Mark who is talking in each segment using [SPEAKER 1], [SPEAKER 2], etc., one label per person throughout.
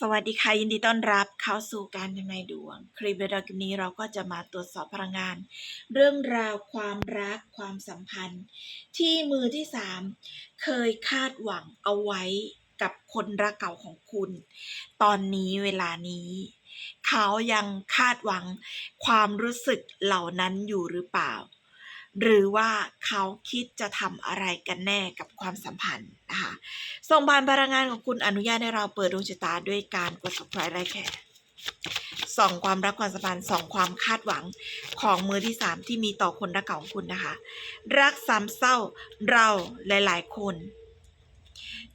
[SPEAKER 1] สวัสดีค่ะยินดีต้อนรับเข้าสู่การทำนายดวง คลิปวิดีโอนี้เราก็จะมาตรวจสอบพลังงาน เรื่องราวความรักความสัมพันธ์ ที่มือที่สามเคยคาดหวังเอาไว้กับคนรักเก่าของคุณ ตอนนี้เวลานี้ เขายังคาดหวังความรู้สึกเหล่านั้นอยู่หรือเปล่า หรือว่าเขาคิดจะทำอะไรกันแน่กับความสัมพันธ์นะคะส่งผ่านพลังงานของคุณอนุญาตให้เราเปิดดวงชะตาด้วยการกด subscribe ไลค์แค่ส่องความรักความสัมพันธ์ส่องความคาดหวังของมือที่สามที่มีต่อคนรักเก่าของคุณนะคะ รักสามเศร้าเราหลาย ๆ คน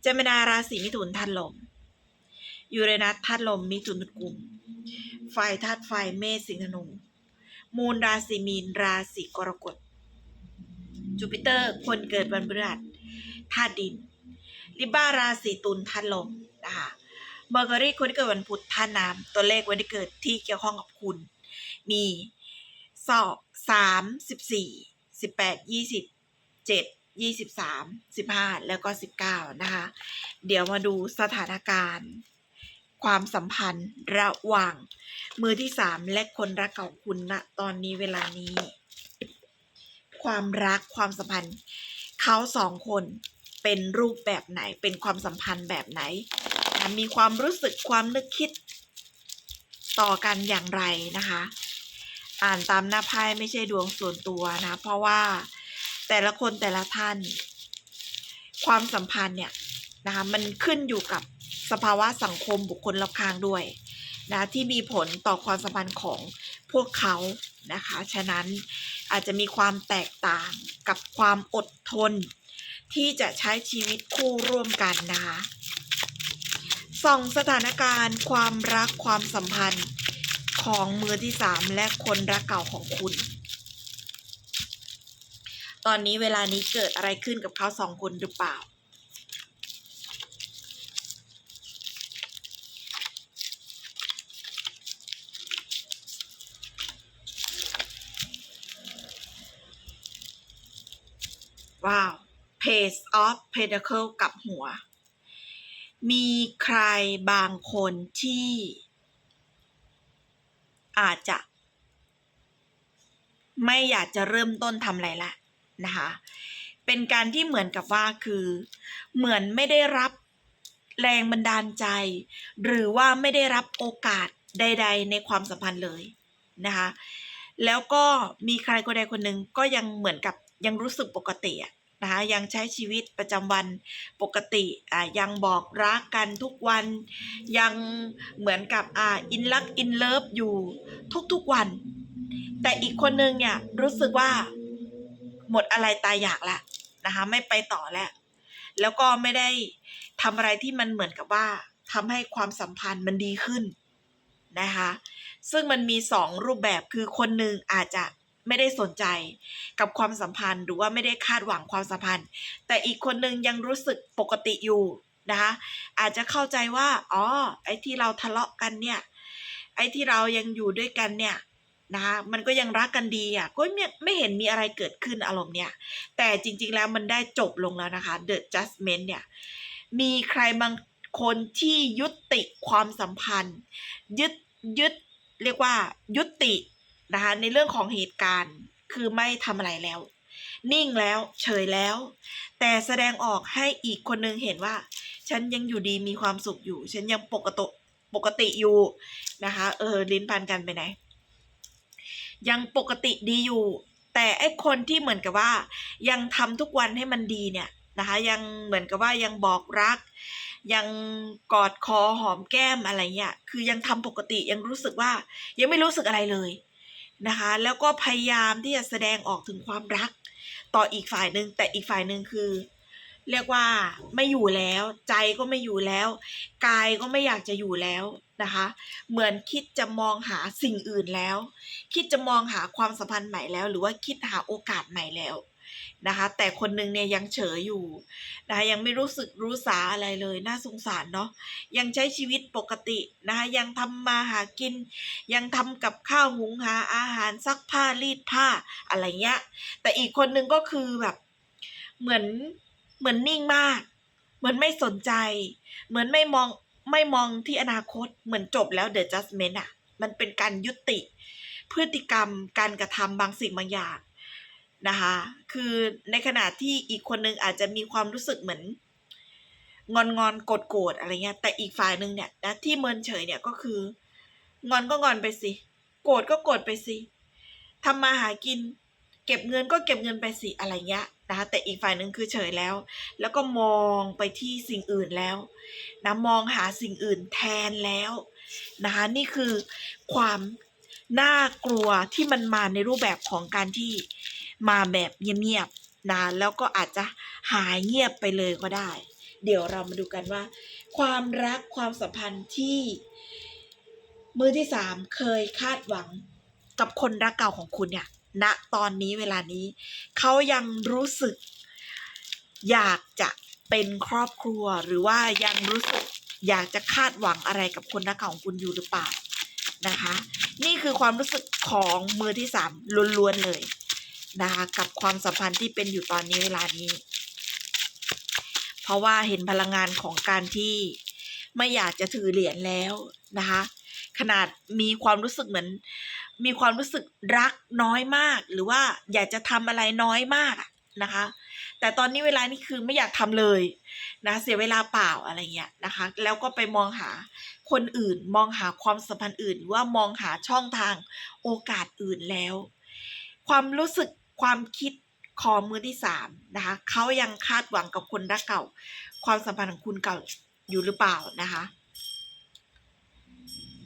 [SPEAKER 1] เจมินาราศีมิถุนธาตุลมยูเรนัสธาตุลมมิถุนกุมไฟธาตุไฟเมษสิงห์ธนูมูลราศีมีนราศีกรกฎ จูปิเตอร์คนเกิดวันพฤหัสธาตุดินลิบ้าราศีตุลธาตุลมนะคะเมอร์กอรี่คนที่เกิดวันพุธธาตุน้ำตัวเลขวันที่เกิดที่เกี่ยวข้องกับคุณ มีสองสามสิบสี่สิบแปดยี่สิบเจ็ดยี่สิบสามสิบห้าแล้วก็สิบเก้านะคะ เดี๋ยวมาดูสถานการณ์ ความสัมพันธ์ระหว่าง มือที่สามและคนรักเก่าคุณณตอนนี้เวลานี้ ความรักความสัมพันธ์ เขาสองคนเป็นรูปแบบไหนเป็นความสัมพันธ์แบบไหน มีความรู้สึกความนึกคิด ต่อกันอย่างไรนะคะ อ่านตามหน้าไพ่ไม่ใช่ดวงส่วนตัวนะ เพราะว่าแต่ละคนแต่ละท่าน ความสัมพันธ์เนี่ยนะคะมันขึ้นอยู่กับสภาวะสังคมบุคคลรอบข้างด้วยนะที่มีผลต่อความสัมพันธ์ของพวกเขานะคะ ฉะนั้น อาจจะมีความแตกต่างกับความอดทน ที่จะใช้ชีวิตคู่ร่วมกันนะคะส่องสถานการณ์ ความรักความสัมพันธ์ของมือที่สามและคนรักเก่าของคุณ ตอนนี้เวลานี้เกิดอะไรขึ้นกับเขาสองคนหรือเปล่า ว้าว Page of Pentacle กับหัว มีใครบางคนที่ อาจจะ ไม่อยากจะเริ่มต้นทำอะไรละนะคะ เป็นการที่เหมือนกับว่าคือ เหมือนไม่ได้รับแรงบันดาลใจ หรือว่าไม่ได้รับโอกาสใด ๆ ในความสัมพันธ์เลยนะคะ แล้วก็มีใครคนใดคนหนึ่งก็ยังเหมือนกับ ยังรู้สึกปกติอะนะคะยังใช้ชีวิตประจำวันปกติอ่ายังบอกรักกันทุกวัน ยังเหมือนกับอ่าอินรักอินเลิฟอยู่ทุกๆวัน แต่อีกคนนึงเนี่ยรู้สึกว่าหมดอะไรตายอยากละนะคะไม่ไปต่อแล้ว แล้วก็ไม่ได้ทำอะไรที่มันเหมือนกับว่าทำให้ความสัมพันธ์มันดีขึ้นนะคะ ซึ่งมันมีสองรูปแบบคือคนหนึ่งอาจจะ ไม่ได้สนใจกับความสัมพันธ์หรือว่าไม่ได้คาดหวังความสัมพันธ์ แต่อีกคนหนึ่งยังรู้สึกปกติอยู่นะคะอาจจะเข้าใจว่าอ๋อไอ้ที่เราทะเลาะกันเนี่ยไอ้ที่เรายังอยู่ด้วยกันเนี่ยนะคะมันก็ยังรักกันดีอะก็ไม่ไม่เห็นมีอะไรเกิดขึ้นอารมณ์เนี่ยแต่จริงๆแล้วมันได้จบลงแล้วนะคะ The Judgment เนี่ยมีใครบางคนที่ยุติความสัมพันธ์ ยึดยึดเรียกว่ายุติ นะคะในเรื่องของเหตุการณ์คือไม่ทำอะไรแล้ว นิ่งแล้วเฉยแล้ว แต่แสดงออกให้อีกคนนึงเห็นว่า ฉันยังอยู่ดีมีความสุขอยู่ ฉันยังปกติปกติอยู่นะคะเออลิ้นพันกันไปไหน ยังปกติดีอยู่ แต่ไอคนที่เหมือนกับว่า ยังทำทุกวันให้มันดีเนี่ยนะคะยังเหมือนกับว่ายังบอกรัก ยังกอดคอหอมแก้มอะไรเงี้ยคือยังทำปกติยังรู้สึกว่า ยังไม่รู้สึกอะไรเลย นะคะ แล้วก็พยายามที่จะแสดงออกถึงความรัก ต่ออีกฝ่ายหนึ่งแต่อีกฝ่ายหนึ่งคือ เรียกว่าไม่อยู่แล้ว ใจก็ไม่อยู่แล้ว กายก็ไม่อยากจะอยู่แล้วนะคะ เหมือนคิดจะมองหาสิ่งอื่นแล้ว คิดจะมองหาความสัมพันธ์ใหม่แล้ว หรือว่าคิดหาโอกาสใหม่แล้ว นะคะ แต่คนหนึ่งเนี่ยยังเฉยอยู่นะคะยังไม่รู้สึกรู้สาอะไรเลยน่าสงสารเนาะยังใช้ชีวิตปกตินะคะยังทำมาหากิน ยังทำกับข้าวหุงหาอาหารซักผ้ารีดผ้าอะไรเงี้ย แต่อีกคนหนึ่งก็คือแบบเหมือนเหมือนนิ่งมาก เหมือนไม่สนใจ เหมือนไม่มองไม่มองที่อนาคตเหมือนจบแล้ว the judgment อะมันเป็นการยุติ พฤติกรรมการกระทำบางสิ่งบางอย่าง นะคะคือในขณะที่อีกคนนึงอาจจะมีความรู้สึกเหมือนงอนงอนโกรธโกรธอะไรเงี้ยแต่อีกฝ่ายหนึ่งเนี่ยนะที่เมินเฉยเนี่ยก็คืองอนก็งอนไปสิโกรธก็โกรธไปสิทำมาหากิน เก็บเงินก็เก็บเงินไปสิอะไรเงี้ยนะคะแต่อีกฝ่ายหนึ่งคือเฉยแล้ว แล้วก็มองไปที่สิ่งอื่นแล้วนะมองหาสิ่งอื่นแทนแล้วนะคะนี่คือความน่ากลัวที่มันมาในรูปแบบของการที่ มาแบบเงียบๆนะแล้วก็อาจจะหายเงียบไปเลยก็ได้ เดี๋ยวเรามาดูกันว่า ความรักความสัมพันธ์ที่ มือที่สามเคยคาดหวังกับคนรักเก่าของคุณเนี่ยณตอนนี้เวลานี้ เขายังรู้สึก อยากจะเป็นครอบครัวหรือว่ายังรู้สึกอยากจะคาดหวังอะไรกับคนรักเก่าของคุณอยู่หรือเปล่านะคะ นี่คือความรู้สึกของมือที่สามล้วนๆเลย นะคะกับความสัมพันธ์ที่เป็นอยู่ตอนนี้เวลานี้ เพราะว่าเห็นพลังงานของการที่ไม่อยากจะถือเหรียญแล้วนะคะขนาดมีความรู้สึกเหมือน มีความรู้สึกรักน้อยมาก หรือว่าอยากจะทำอะไรน้อยมากนะคะ แต่ตอนนี้เวลานี้คือไม่อยากทำเลยนะเสียเวลาเปล่าอะไรเงี้ยนะคะ แล้วก็ไปมองหาคนอื่น มองหาความสัมพันธ์อื่น หรือว่ามองหาช่องทางโอกาสอื่นแล้ว ความรู้สึก ความคิดของมือที่สามนะคะเขายังคาดหวังกับคนรักเก่า ความสัมพันธ์ของคุณเก่าอยู่หรือเปล่านะคะ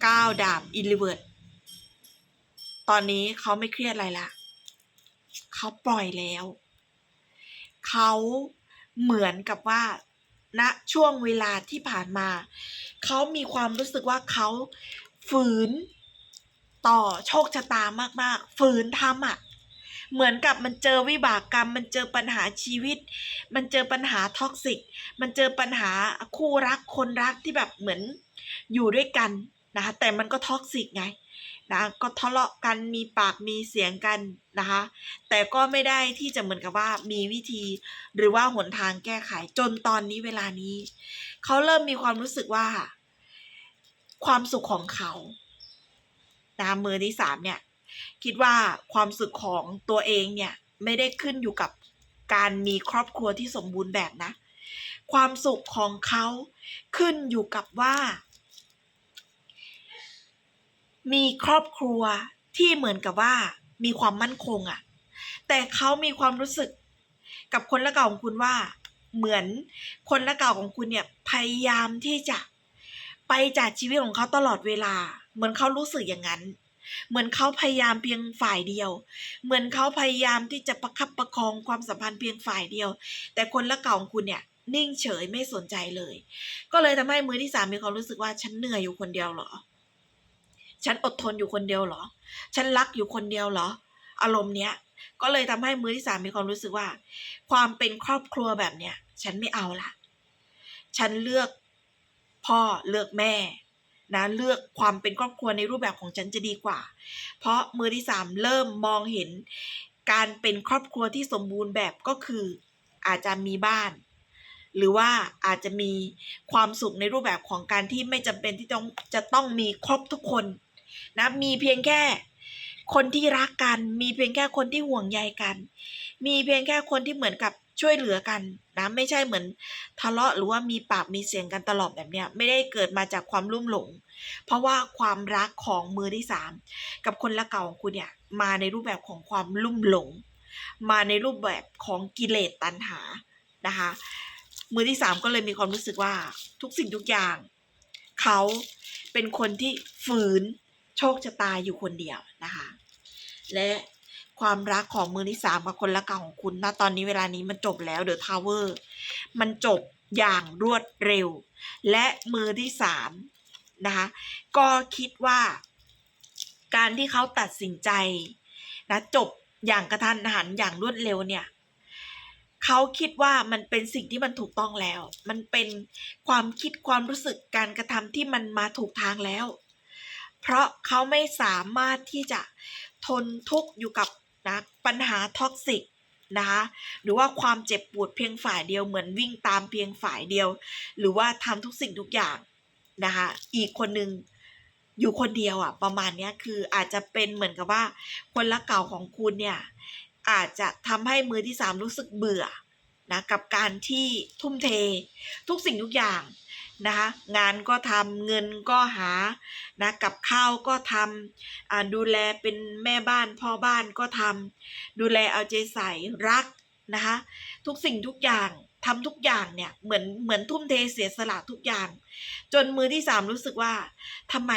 [SPEAKER 1] ก้าวดาบอินลิเวิร์ดตอนนี้เขาไม่เครียดอะไรละเขาปล่อยแล้ว เขาเหมือนกับว่าณช่วงเวลาที่ผ่านมา เขามีความรู้สึกว่าเขาฝืนต่อโชคชะตามากๆ ฝืนทำอะ เหมือนกับมันเจอวิบากกรรม มันเจอปัญหาชีวิต มันเจอปัญหาท็อกซิก มันเจอปัญหาคู่รักคนรักที่แบบเหมือนอยู่ด้วยกันนะคะแต่มันก็ท็อกซิกไงนะก็ทะเลาะกันมีปากมีเสียงกันนะคะแต่ก็ไม่ได้ที่จะเหมือนกับว่ามีวิธีหรือว่าหนทางแก้ไขจนตอนนี้เวลานี้ เขาเริ่มมีความรู้สึกว่า ความสุขของเขานะมือที่สามเนี่ย คิดว่าความสุขของตัวเองเนี่ยไม่ได้ขึ้นอยู่กับการมีครอบครัวที่สมบูรณ์แบบนะ ความสุขของเขาขึ้นอยู่กับว่า มีครอบครัวที่เหมือนกับว่ามีความมั่นคงอะ่ะแต่เขามีความรู้สึกกับคนละเก่าของคุณว่า เหมือนคนละเก่าของคุณเนี่ยพยายามที่จะไปจากชีวิตของเขาตลอดเวลา เหมือนเขารู้สึกอย่างนั้น เหมือนเขาพยายามเพียงฝ่ายเดียว เหมือนเขาพยายามที่จะประคับประคองความสัมพันธ์เพียงฝ่ายเดียว แต่คนละเก่าของคุณเนี่ยนิ่งเฉยไม่สนใจเลย ก็เลยทำให้มือที่สามมีความรู้สึกว่าฉันเหนื่อยอยู่คนเดียวเหรอ ฉันอดทนอยู่คนเดียวเหรอ ฉันรักอยู่คนเดียวเหรอ อารมณ์เนี้ย ก็เลยทำให้มือที่สามมีความรู้สึกว่า ความเป็นครอบครัวแบบเนี้ยฉันไม่เอาละฉันเลือกพ่อเลือกแม่ นะเลือกความเป็นครอบครัวในรูปแบบของฉันจะดีกว่า เพราะมือที่สามเริ่มมองเห็นการเป็นครอบครัวที่สมบูรณ์แบบก็คืออาจจะมีบ้าน หรือว่าอาจจะมีความสุขในรูปแบบของการที่ไม่จำเป็นที่ต้องจะต้องมีครบทุกคนนะมีเพียงแค่คนที่รักกัน มีเพียงแค่คนที่ห่วงใยกัน มีเพียงแค่คนที่เหมือนกับช่วยเหลือกัน นะไม่ใช่เหมือนทะเลาะหรือว่ามีปากมีเสียงกันตลอดแบบเนี้ยไม่ได้เกิดมาจากความลุ่มหลง เพราะว่าความรักของมือที่สามกับคนละเก่าของคุณเนี่ยมาในรูปแบบของความลุ่มหลง มาในรูปแบบของกิเลสตัณหานะคะมือที่สามก็เลยมีความรู้สึกว่าทุกสิ่งทุกอย่าง เขาเป็นคนที่ฝืนโชคชะตาอยู่คนเดียวนะคะและ ความรักของมือที่สามกับคนละเก่าของคุณณตอนนี้เวลานี้มันจบแล้วเดอะทาวเวอร์มันจบอย่างรวดเร็ว และมือที่สามนะคะก็คิดว่า การที่เขาตัดสินใจนะจบอย่างกระทันหันอย่างรวดเร็วเนี่ยเขาคิดว่ามันเป็นสิ่งที่มันถูกต้องแล้ว มันเป็นความคิดความรู้สึกการกระทำที่มันมาถูกทางแล้ว เพราะเขาไม่สามารถที่จะ ทนทุกข์อยู่กับนะปัญหาท็อกซิกนะคะหรือว่าความเจ็บปวดเพียงฝ่ายเดียวเหมือนวิ่งตามเพียงฝ่ายเดียว หรือว่าทำทุกสิ่งทุกอย่างนะคะอีกคนหนึ่งอยู่คนเดียวอะประมาณนี้คืออาจจะเป็นเหมือนกับว่า คนรักเก่าของคุณเนี่ยอาจจะทำให้มือที่สามรู้สึกเบื่อนะกับการที่ทุ่มเททุกสิ่งทุกอย่าง นะคะงานก็ทำเงินก็หานะกับข้าวก็ทำดูแลเป็นแม่บ้านพ่อบ้านก็ทำดูแลเอาใจใส่รักนะคะทุกสิ่งทุกอย่างทำทุกอย่างเนี่ยเหมือนเหมือนทุ่มเทเสียสละทุกอย่าง จนมือที่สามรู้สึกว่าทำไม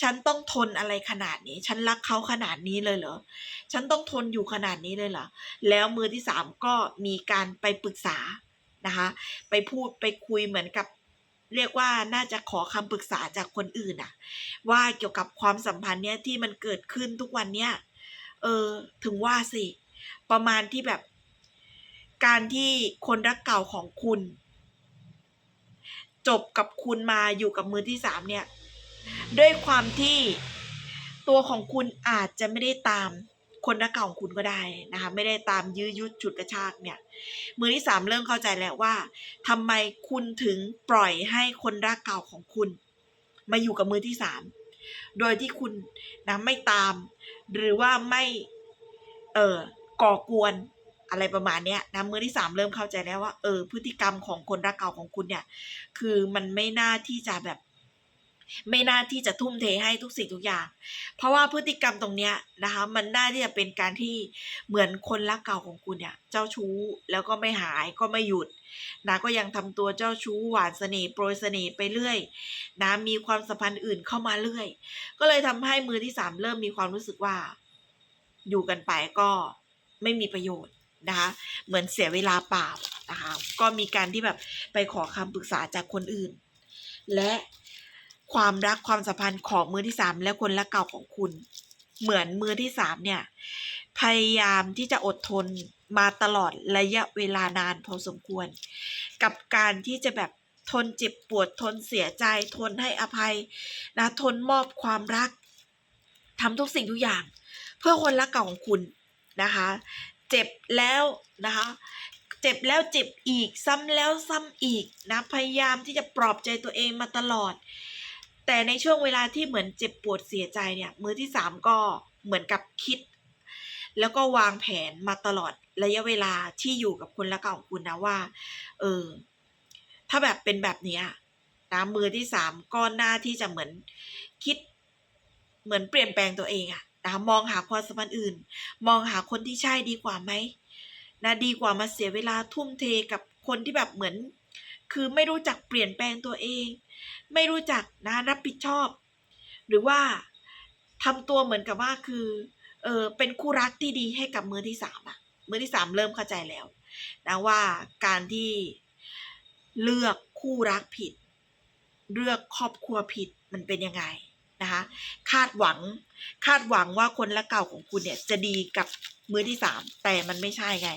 [SPEAKER 1] ฉันต้องทนอะไรขนาดนี้ ฉันรักเขาขนาดนี้เลยเหรอฉันต้องทนอยู่ขนาดนี้เลยเหรอแล้วมือที่สามก็มีการไปปรึกษานะคะไปพูดไปคุยเหมือนกับ เรียกว่าน่าจะขอคำปรึกษาจากคนอื่นอะว่าเกี่ยวกับความสัมพันธ์เนี้ยที่มันเกิดขึ้นทุกวันเนี้ยเออถึงว่าสิ ประมาณที่แบบ การที่คนรักเก่าของคุณ จบกับคุณมาอยู่กับมือที่สามเนี่ย ด้วยความที่ตัวของคุณอาจจะไม่ได้ตาม คนรักเก่าของคุณก็ได้นะคะ ไม่ได้ตามยื้อยุดฉุดกระชากเนี่ย มือที่สามเริ่มเข้าใจแล้วว่าทำไมคุณถึงปล่อยให้คนรักเก่าของคุณ มาอยู่กับมือที่สามโดยที่คุณนะไม่ตาม หรือว่าไม่เออก่อกวนอะไรประมาณเนี้ยนะมือที่สามเริ่มเข้าใจแล้วว่าเออพฤติกรรมของคนรักเก่าของคุณเนี่ย คือมันไม่น่าที่จะแบบ ไม่น่าที่จะทุ่มเทให้ทุกสิ่งทุกอย่าง เพราะว่าพฤติกรรมตรงเนี้ยนะคะ มันน่าที่จะเป็นการที่เหมือนคนรักเก่าของคุณเนี่ย เจ้าชู้แล้วก็ไม่หายก็ไม่หยุดนะก็ยังทำตัวเจ้าชู้หวานเสน่ห์โปรยเสน่ห์ไปเรื่อยนะมีความสัมพันธ์อื่นเข้ามาเรื่อย ก็เลยทำให้มือที่สามเริ่มมีความรู้สึกว่า อยู่กันไปก็ไม่มีประโยชน์นะคะเหมือนเสียเวลาเปล่านะคะก็มีการที่แบบไปขอคำปรึกษาจากคนอื่น และ ความรักความสัมพันธ์ของมือที่สามและคนรักเก่าของคุณ เหมือนมือที่สามเนี่ย พยายามที่จะอดทนมาตลอดระยะเวลานานพอสมควร กับการที่จะแบบทนเจ็บปวดทนเสียใจทนให้อภัยนะทนมอบความรักทำทุกสิ่งทุกอย่าง เพื่อคนรักเก่าของคุณนะคะ เจ็บแล้วนะคะเจ็บแล้วเจ็บอีกซ้ำแล้วซ้ำอีกนะพยายามที่จะปลอบใจตัวเองมาตลอด แต่ในช่วงเวลาที่เหมือนเจ็บปวดเสียใจเนี่ย มือที่สามก็เหมือนกับคิด แล้วก็วางแผนมาตลอดระยะเวลาที่อยู่กับคนละเก่าของคุณนะว่า เออ ถ้าแบบเป็นแบบนี้นะมือที่สามก็น่าที่จะเหมือนคิด เหมือนเปลี่ยนแปลงตัวเองอะนะมองหาความสัมพันธ์อื่น มองหาคนที่ใช่ดีกว่าไหมนะดีกว่ามาเสียเวลาทุ่มเทกับคนที่แบบเหมือน คือไม่รู้จักเปลี่ยนแปลงตัวเอง ไม่รู้จักนะรับผิดชอบ หรือว่าทำตัวเหมือนกับว่าคือเออเป็นคู่รักที่ดีให้กับมือที่สามอะมือที่สามเริ่มเข้าใจแล้วนะว่าการที่เลือกคู่รักผิด เลือกครอบครัวผิดมันเป็นยังไงนะคะคาดหวังคาดหวังว่าคนละเก่าของคุณเนี่ยจะดีกับมือที่สามแต่มันไม่ใช่ไง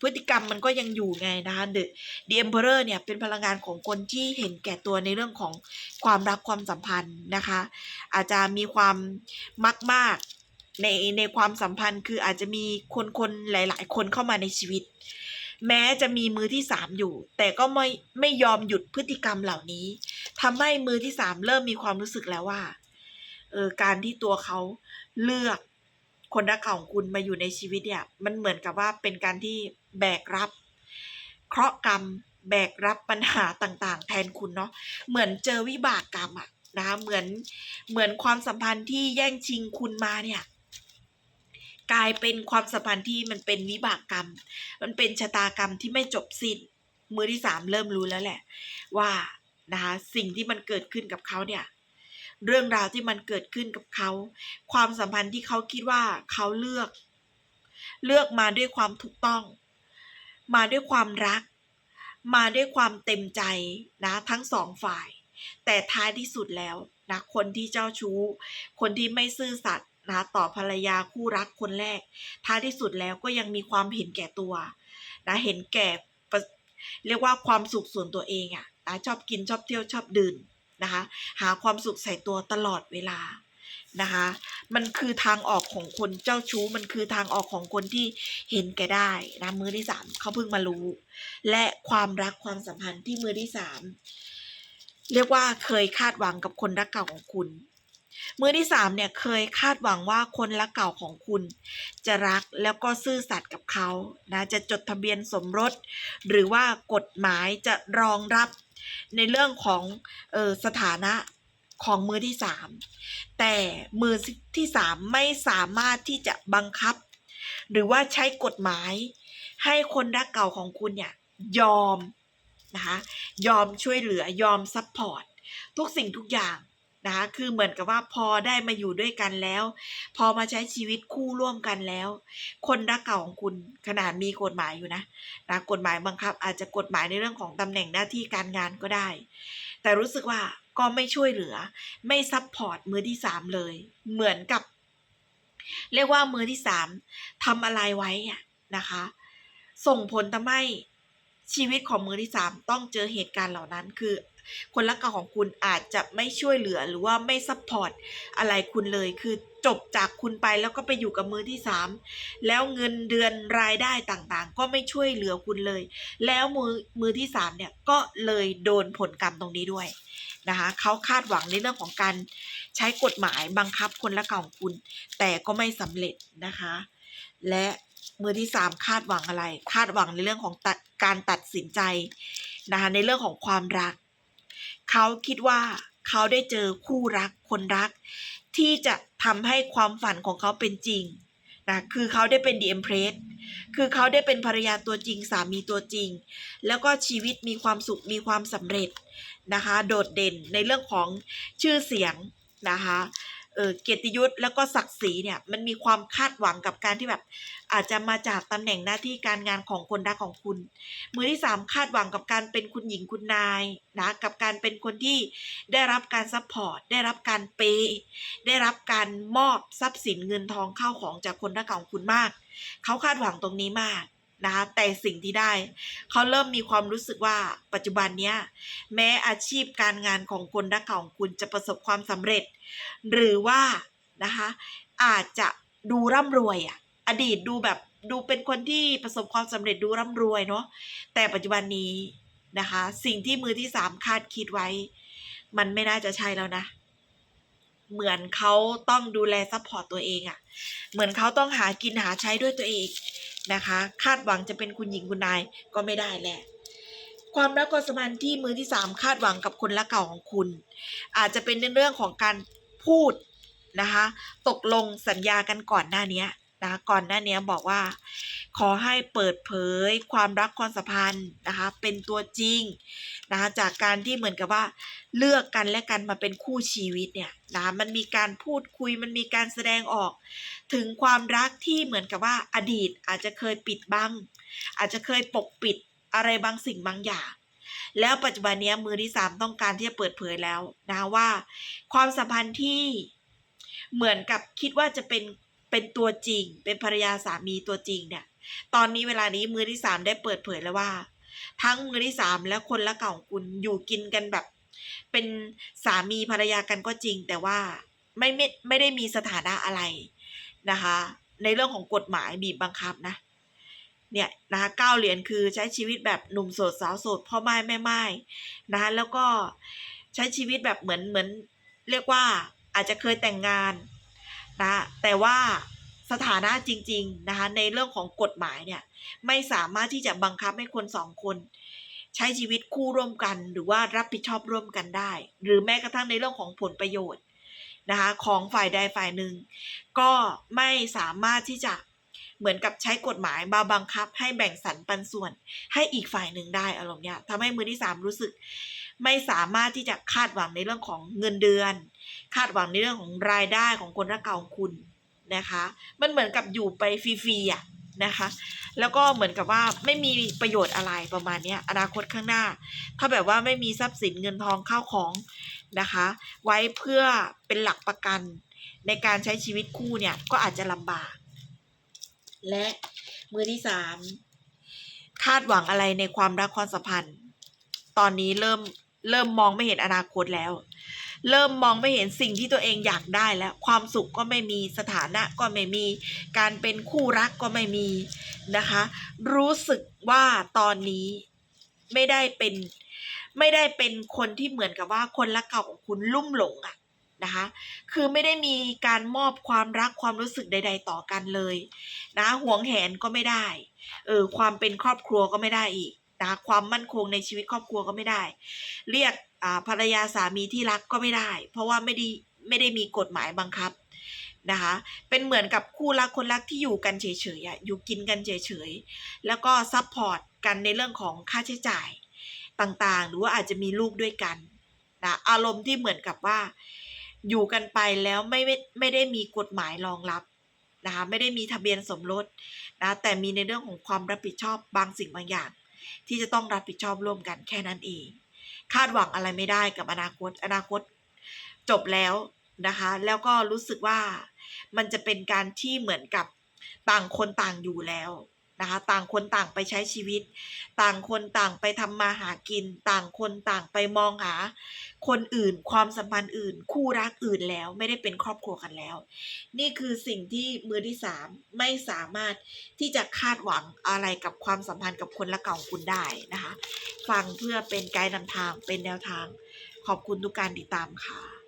[SPEAKER 1] พฤติกรรมมันก็ยังอยู่ไงนะคะเดอะดีเอมเพอร์เนี่ยเป็นพลังงานของคนที่เห็นแก่ตัวในเรื่องของความรักความสัมพันธ์นะคะ อาจจะมีความมักมากในในความสัมพันธ์คืออาจจะมีคนคนหลาย ๆ คนเข้ามาในชีวิต แม้จะมีมือที่สามอยู่ แต่ก็ไม่ไม่ยอมหยุดพฤติกรรมเหล่านี้ทำให้มือที่สามเริ่มมีความรู้สึกแล้วว่าเออการที่ตัวเขาเลือกคนรักเก่าของคุณมาอยู่ในชีวิตเนี่ยมันเหมือนกับว่าเป็นการที่ แบกรับเคราะห์กรรม แบกรับปัญหาต่างๆ แทนคุณเนาะเหมือนเจอวิบากกรรมอะนะคะเหมือนเหมือนความสัมพันธ์ที่แย่งชิงคุณมาเนี่ยกลายเป็นความสัมพันธ์ที่มันเป็นวิบากกรรม มันเป็นชะตากรรมที่ไม่จบสิ้น มือที่สามเริ่มรู้แล้วแหละ ว่านะคะสิ่งที่มันเกิดขึ้นกับเขาเนี่ย เรื่องราวที่มันเกิดขึ้นกับเขา ความสัมพันธ์ที่เขาคิดว่าเขาเลือก เลือกมาด้วยความถูกต้อง มาด้วยความรัก มาด้วยความเต็มใจนะทั้งสองฝ่าย แต่ท้ายที่สุดแล้วนะคนที่เจ้าชู้ คนที่ไม่ซื่อสัตย์นะต่อภรรยาคู่รักคนแรก ท้ายที่สุดแล้วก็ยังมีความเห็นแก่ตัวนะเห็นแก่เรียกว่าความสุขส่วนตัวเองอะนะชอบกินชอบเที่ยวชอบดื่มนะคะ หาความสุขใส่ตัวตลอดเวลา นะคะ มันคือทางออกของคนเจ้าชู้ มันคือทางออกของคนที่เห็นแก่ได้นะมือที่สามเขาเพิ่งมารู้ และความรักความสัมพันธ์ที่มือที่สามเรียกว่าเคยคาดหวังกับคนรักเก่าของคุณ มือที่สามเนี่ยเคยคาดหวังว่าคนรักเก่าของคุณ จะรักแล้วก็ซื่อสัตย์กับเขานะจะจดทะเบียนสมรส หรือว่ากฎหมายจะรองรับในเรื่องของออสถานะ ของมือที่สามแต่มือที่สามไม่สามารถที่จะบังคับ หรือว่าใช้กฎหมาย ให้คนรักเก่าของคุณเนี่ยยอมนะคะยอมช่วยเหลือยอมซัพพอร์ตทุกสิ่งทุกอย่างนะคะคือเหมือนกับว่าพอได้มาอยู่ด้วยกันแล้ว พอมาใช้ชีวิตคู่ร่วมกันแล้ว คนรักเก่าของคุณขนาดมีกฎหมายอยู่นะนะกฎหมายบังคับ อาจจะกฎหมายในเรื่องของตำแหน่งหน้าที่การงานก็ได้ แต่รู้สึกว่า ก็ไม่ช่วยเหลือ ไม่ซัพพอร์ตมือที่สามเลย เหมือนกับ เรียกว่ามือที่สามทำอะไรไว้อะนะคะ ส่งผลทำให้ชีวิตของมือที่สามต้องเจอเหตุการณ์เหล่านั้น คือ คนรักเก่าของคุณอาจจะไม่ช่วยเหลือหรือว่าไม่ซัพพอร์ตอะไรคุณเลย คือจบจากคุณไปแล้วก็ไปอยู่กับมือที่สามแล้วเงินเดือนรายได้ต่างๆ ก็ไม่ช่วยเหลือคุณเลย แล้วมือมือที่สามเนี่ยก็เลยโดนผลกรรมตรงนี้ด้วย นะคะเขาคาดหวังในเรื่องของการใช้กฎหมายบังคับคนรักเก่าของคุณ แต่ก็ไม่สำเร็จนะคะ และมือที่สามคาดหวังอะไร คาดหวังในเรื่องของการตัดสินใจนะคะในเรื่องของความรัก เขาคิดว่าเขาได้เจอคู่รักคนรัก ที่จะทำให้ความฝันของเขาเป็นจริง นะคือเขาได้เป็นดีเอ็มเพรสคือเขาได้เป็นภรรยาตัวจริงสามีตัวจริง แล้วก็ชีวิตมีความสุขมีความสำเร็จนะคะ โดดเด่นในเรื่องของชื่อเสียงนะคะ อเกียรติยศแล้วก็ศักดิ์ศรีเนี่ยมันมีความคาดหวังกับการที่แบบ อาจจะมาจากตำแหน่งหน้าที่การงานของคนรักของคุณ มือที่สามคาดหวังกับการเป็นคุณหญิงคุณนายนะกับการเป็นคนที่ได้รับการซัพพอร์ตได้รับการเปย์ได้รับการมอบทรัพย์สินเงินทองเข้าของจากคนรักของคุณมาก เขาคาดหวังตรงนี้มากนะคะแต่สิ่งที่ได้ เขาเริ่มมีความรู้สึกว่าปัจจุบันเนี้ยแม้อาชีพการงานของคนรักของคุณจะประสบความสำเร็จ หรือว่านะคะอาจจะดูร่ำรวยอะอดีตดูแบบดูเป็นคนที่ประสบความสำเร็จดูร่ำรวยเนาะแต่ปัจจุบันนี้นะคะ สิ่งที่มือที่สามคาดคิดไว้ มันไม่น่าจะใช่แล้วนะ เหมือนเขาต้องดูแลซัพพอร์ตตัวเองอะ่ะ เหมือนเขาต้องหากินหาใช้ด้วยตัวเองนะคะ คาดหวังจะเป็นคุณหญิงคุณนายก็ไม่ได้แหละความรักความสัมพันธ์ที่มือที่สามคาดหวังกับคนรักเก่าของคุณ อาจจะเป็นในเรื่องของการ พูดนะคะ ตกลงสัญญากันก่อนหน้านี้นะะก่อนหน้านี้บอกว่า ขอให้เปิดเผยความรักความสัมพันธ์นะคะ เป็นตัวจริงนะคะจากการที่เหมือนกับว่า เลือกกันและกันมาเป็นคู่ชีวิตเนี่ยนะะมันมีการพูดคุยมันมีการแสดงออก ถึงความรักที่เหมือนกับว่าอดีตอาจจะเคยปิดบัง อาจจะเคยปกปิดอะไรบางสิ่งบางอย่าง แล้วปัจจุบันนี้มือที่สามต้องการที่จะเปิดเผยแล้วนะว่า ความสัมพันธ์ที่เหมือนกับคิดว่าจะเป็นเป็นตัวจริง เป็นภรรยาสามีตัวจริงเนี่ย ตอนนี้เวลานี้มือที่สามได้เปิดเผยแล้วว่า ทั้งมือที่สามและคนละเก่าของคุณอยู่กินกันแบบ เป็นสามีภรรยากันก็จริง แต่ว่าไม่ไม่ไม่ได้มีสถานะอะไรนะคะ ในเรื่องของกฎหมายบีบบังคับนะ เนี่ยนะคะเก้าเหรียญคือใช้ชีวิตแบบหนุ่มโสดสาวโสดพ่อไม้แม่ไม้นะคะแล้วก็ใช้ชีวิตแบบเหมือนเหมือนเรียกว่าอาจจะเคยแต่งงานนะแต่ว่าสถานะจริงๆนะคะในเรื่องของกฎหมายเนี่ยไม่สามารถที่จะบังคับให้คนสองคน ใช้ชีวิตคู่ร่วมกัน หรือว่ารับผิดชอบร่วมกันได้ หรือแม้กระทั่งในเรื่องของผลประโยชน์นะคะของฝ่ายใดฝ่ายหนึ่งก็ไม่สามารถที่จะ เหมือนกับใช้กฎหมายมาบังคับ ให้แบ่งสรรปันส่วน ให้อีกฝ่ายหนึ่งได้อารมณ์เนี้ยทำให้มือที่สามรู้สึก ไม่สามารถที่จะคาดหวังในเรื่องของเงินเดือน คาดหวังในเรื่องของรายได้ของคนรักเก่าของคุณนะคะ มันเหมือนกับอยู่ไปฟรีๆอะนะคะ แล้วก็เหมือนกับว่าไม่มีประโยชน์อะไรประมาณนี้อนาคตข้างหน้า ถ้าแบบว่าไม่มีทรัพย์สินเงินทองเข้าของนะคะ ไว้เพื่อเป็นหลักประกันในการใช้ชีวิตคู่เนี่ยก็อาจจะลำบาก และมือที่สามคาดหวังอะไรในความรักความสัมพันธ์ ตอนนี้เริ่มเริ่มมองไม่เห็นอนาคตแล้ว เริ่มมองไม่เห็นสิ่งที่ตัวเองอยากได้แล้ว ความสุขก็ไม่มีสถานะก็ไม่มี การเป็นคู่รักก็ไม่มีนะคะ รู้สึกว่าตอนนี้ไม่ได้เป็น ไม่ได้เป็นคนที่เหมือนกับว่าคนรักเก่าของคุณลุ่มหลงอะ นะคะ คือไม่ได้มีการมอบความรักความรู้สึกใด ๆ ต่อกันเลยนะหวงแหนก็ไม่ได้ เออความเป็นครอบครัวก็ไม่ได้อีกนะคะความมั่นคงในชีวิตครอบครัวก็ไม่ได้ เรียกภรรยาสามีที่รักก็ไม่ได้ เพราะว่าไม่ได้ไม่ได้มีกฎหมายบังคับนะคะเป็นเหมือนกับคู่รักคนรักที่อยู่กันเฉยๆอะอยู่กินกันเฉยๆแล้วก็ซัพพอร์ตกันในเรื่องของค่าใช้จ่ายต่างๆ หรือว่าอาจจะมีลูกด้วยกันนะอารมณ์ที่เหมือนกับว่า อยู่กันไปแล้วไม่ไม่ไม่ได้มีกฎหมายรองรับนะคะไม่ได้มีทะเบียนสมรสนะแต่มีในเรื่องของความรับผิดชอบบางสิ่งบางอย่าง ที่จะต้องรับผิดชอบร่วมกันแค่นั้นเอง คาดหวังอะไรไม่ได้กับอนาคต อนาคตจบแล้วนะคะ แล้วก็รู้สึกว่ามันจะเป็นการที่เหมือนกับต่างคนต่างอยู่แล้วนะคะต่างคนต่างไปใช้ชีวิต ต่างคนต่างไปทำมาหากิน ต่างคนต่างไปมองหา คนอื่น ความสัมพันธ์อื่น คู่รักอื่นแล้วไม่ได้เป็นครอบครัวกันแล้ว นี่คือสิ่งที่มือที่สามไม่สามารถที่จะคาดหวังอะไรกับความสัมพันธ์กับคนละเก่าของคุณได้นะคะ ฟังเพื่อเป็นไกด์นำทางเป็นแนวทาง ขอบคุณทุกการติดตามค่ะ